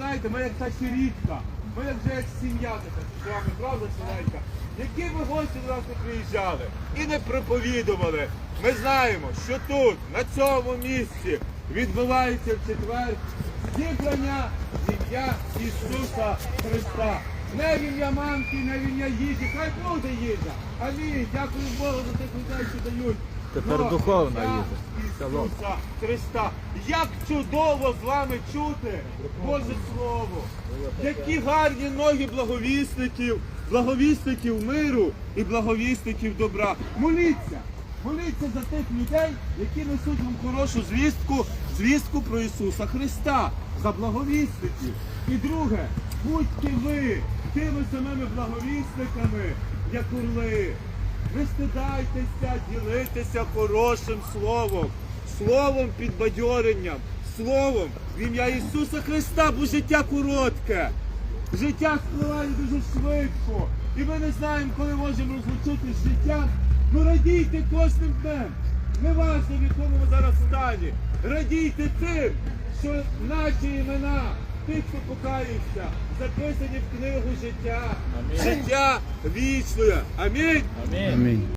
знаєте, ми як та сирітка, ми як вже як сім'я така з вами, правда, Сіленька? Які ви гості до нас не приїжджали і не проповідували. Ми знаємо, що тут, на цьому місці, відбувається в четвер зібрання ім'я Ісуса Христа. Не в ім'я манки, не в ім'я їжі, хай буде їжа. Амінь. Дякую Богу за тих людей, що дають. Тепер духовна ім'я їжа. Ісуса Христа. Як чудово з вами чути Боже Слово. Які гарні ноги благовісників, благовісників миру і благовісників добра. Моліться. Моліться за тих людей, які несуть вам хорошу звістку, звістку про Ісуса Христа, за благовісників. І друге, будьте ви тими самими благовісниками, як орли. Не стидайтеся ділитися хорошим словом, словом підбадьоренням, словом в ім'я Ісуса Христа, бо життя коротке. Життя спливає дуже швидко. І ми не знаємо, коли можемо розлучитися з життям. Ну радійте кожним днем. Не важливо, в якому ви зараз стані. Радійте тим, що наші імена, тих, хто покаються, записані в книгу життя. Життя вічне. Амінь. Амінь.